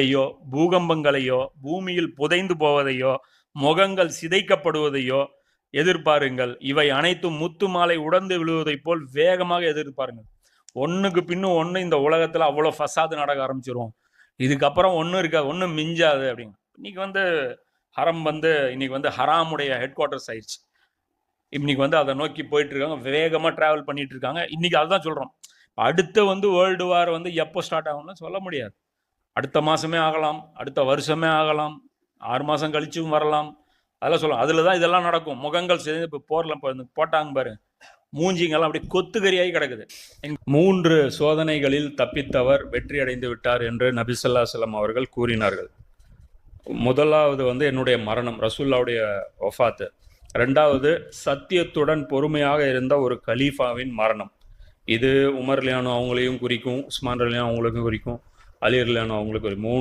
ஐயோ பூகம்பங்களையோ பூமியில் புதைந்து போவதையோ முகங்கள் சிதைக்கப்படுவதையோ எதிர்பாருங்கள். இவை அனைத்தும் முத்து மாலை உடந்து விழுவதைப் போல் வேகமாக எதிர்பாருங்கள். ஒன்றுக்கு பின்னும் ஒன்று இந்த உலகத்துல அவ்வளோ ஃபசாது நடக்க ஆரம்பிச்சிரும். இதுக்கப்புறம் ஒன்றும் இருக்காது ஒன்றும் மிஞ்சாது அப்படிங்க இன்னைக்கு வந்து ஹரம் வந்து இன்னைக்கு வந்து ஹராமுடைய ஹெட் குவார்ட்டர்ஸ் ஆயிடுச்சு இன்னைக்கு வந்து அதை நோக்கி போயிட்டு இருக்காங்க வேகமாக டிராவல் பண்ணிட்டு இருக்காங்க இன்னைக்கு அதுதான் சொல்றோம். அடுத்து வந்து வேர்ல்டு வார் வந்து எப்போ ஸ்டார்ட் ஆகும்னு சொல்ல முடியாது. அடுத்த மாதமே ஆகலாம் அடுத்த வருஷமே ஆகலாம் ஆறு மாதம் கழிச்சும் வரலாம். அதெல்லாம் சொல்லலாம். அதில் தான் இதெல்லாம் நடக்கும். முகங்கள் சேர்ந்து இப்போ போரில் இப்போ போட்டாங்க பாரு. மூஞ்சிங்கெல்லாம் அப்படியே கொத்துக்கறியாகி கிடக்குது. மூன்று சோதனைகளில் தப்பித்தவர் வெற்றி அடைந்து விட்டார் என்று நபிசல்லா செல்லம் அவர்கள் கூறினார்கள். முதலாவது வந்து என்னுடைய மரணம் ரசூல்லாவுடைய ஒஃபாத்து ரெண்டாவது சத்தியத்துடன் பொறுமையாக இருந்த ஒரு கலீஃபாவின் மரணம். இது உமர் லியானோ அவங்களையும் குறிக்கும் உஸ்மான் லியானோ அவங்களுக்கும் குறிக்கும். அலி அவங்களுக்கு ஒரு மூன்று